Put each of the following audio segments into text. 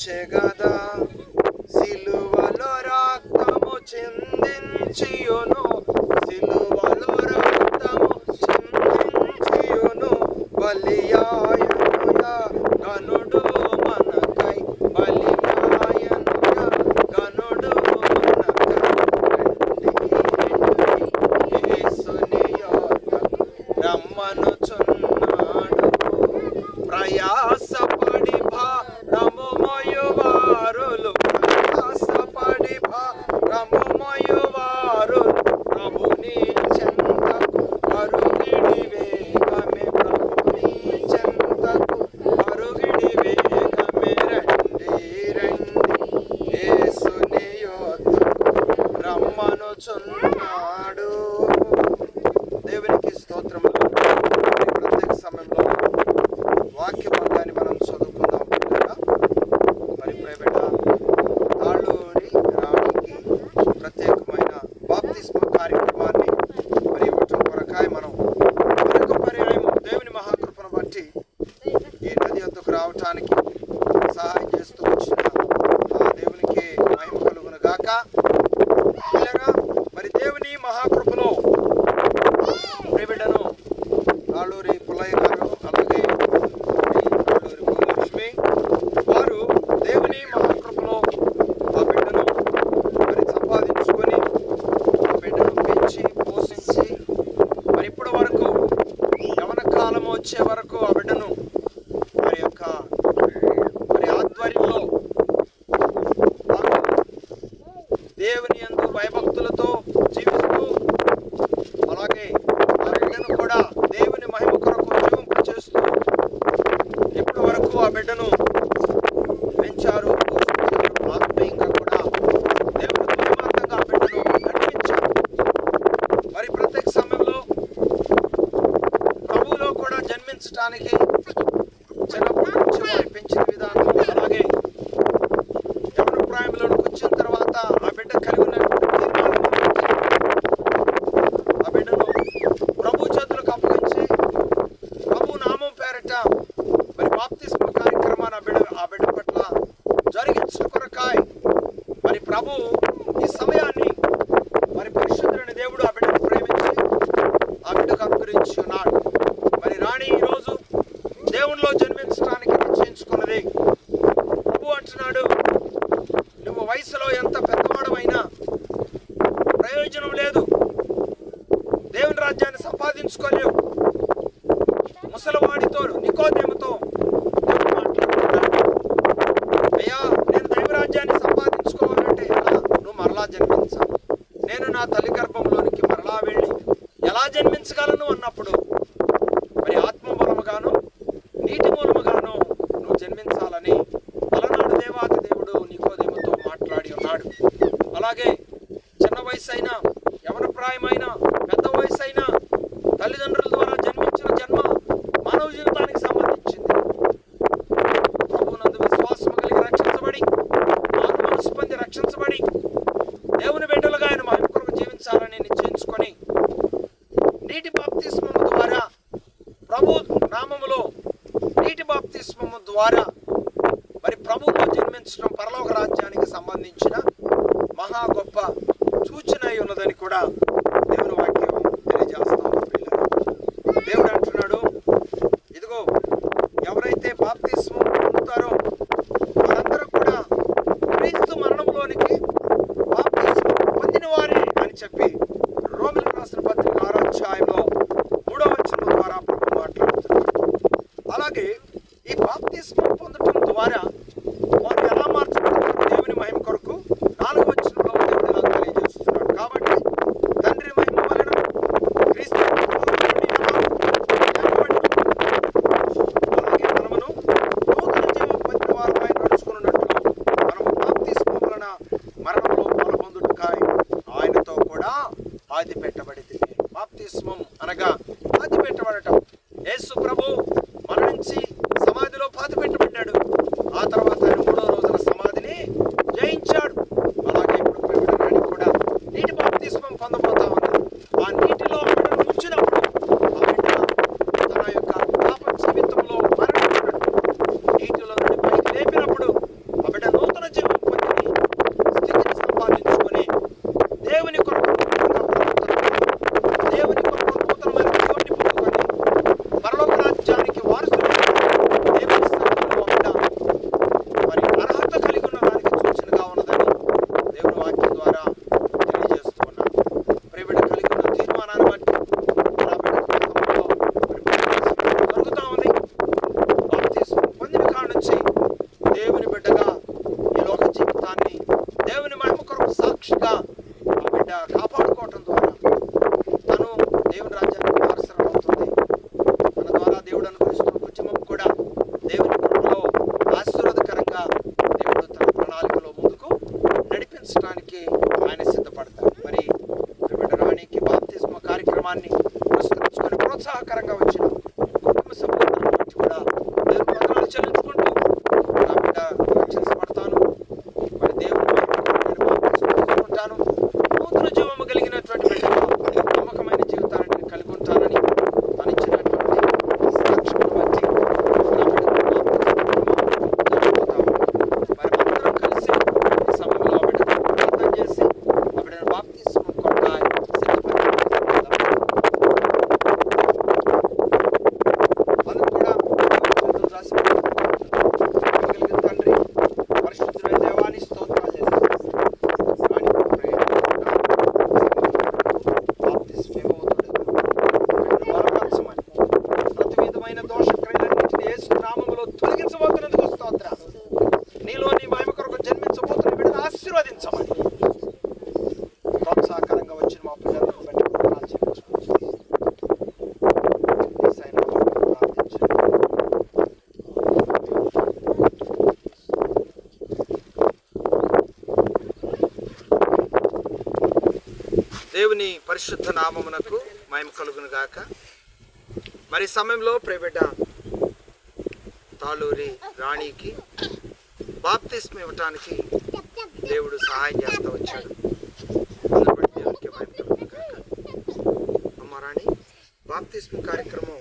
切嘎达 ప్రభు ఆ బిడ్డను పెంచారు. ఆత్మీయంగా కూడా దేవుడు ఆ బిడ్డను నడిపించారు. మరి ప్రత్యేక సమయంలో ప్రభువులో కూడా జన్మించడానికి పెంచిన విధానం అలాగే యవన వచ్చిన తర్వాత ఆ బిడ్డ కలిగి ఉన్నటువంటి తీర్మానం. ఆ బిడ్డను ప్రభు అంటున్నాడు. నువ్వు వయసులో ఎంత పెద్దవాడమైనా ప్రయోజనం లేదు. దేవుని రాజ్యాన్ని సంపాదించుకోలేవు. ముసలివాడితో నికోదేమతో అయ్యా నేను దైవరాజ్యాన్ని సంపాదించుకోవాలంటే ఎలా? నువ్వు మరలా జన్మించాలి. నేను నా తల్లి గర్భంలోనికి మరలా వెళ్ళి ఎలా జన్మించగలను అన్నప్పుడు? మరి ఆత్మ మూలముగాను నీటి మూలము ద్వారా మరి ప్రభుత్వం జన్మించడం పరలోక రాజ్యానికి సంబంధించిన మహా గొప్ప సూచన అయి ఉన్నదని కూడా దేవుని వాక్యం తెలియజేస్తాం దేవుడు అంటున్నాడు ఇదిగో ఎవరైతే బాప్తిస్మం కార్యక్రమానికి బాప్తిస్మ కార్యక్రమాన్ని పురస్కరించుకొని ప్రోత్సాహకరంగా వచ్చిన కుటుంబ సభ్యులందరూ దేవుని పరిశుద్ధ నామమునకు మేము కలుగును గాక. మరి సమయంలో ప్రేబిడ్డ తాలూరి రాణికి బాప్తిస్మ ఇవ్వటానికి దేవుడు సహాయం చేస్తూ వచ్చాడు. దేవునికి అమ్మ రాణి బాప్తిస్మ కార్యక్రమం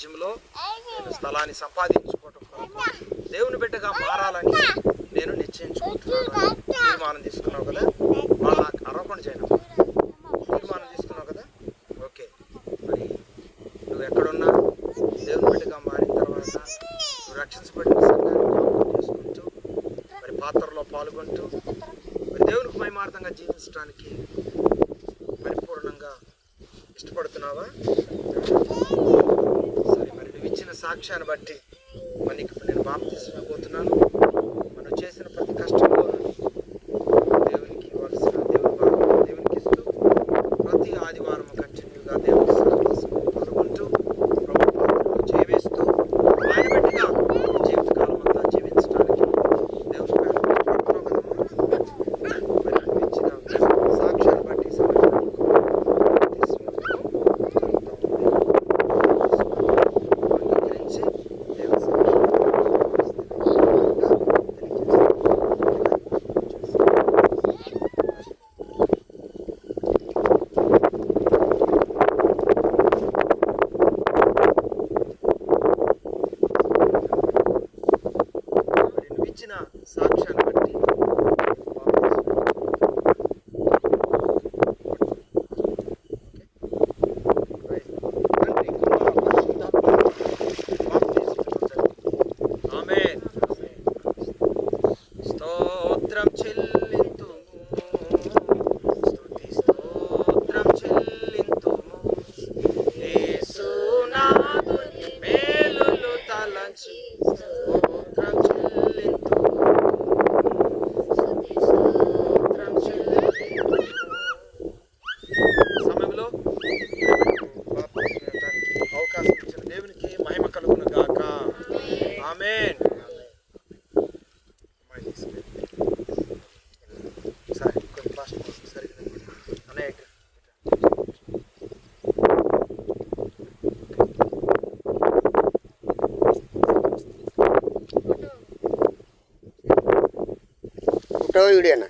రాజ్యంలో నేను స్థలాన్ని సంపాదించుకోవటం కొరకు దేవుని బిడ్డగా మారాలని నేను నిశ్చయించుకుంటున్నాను. తీర్మానం తీసుకున్నావు కదా? సాక్ష్యాన్ని బట్టి మనకి నేను బాప్తిస్మ పోతున్నాను మనం చేసిన ప్రతి కష్టంలో Cina. Sağ bir Juliana.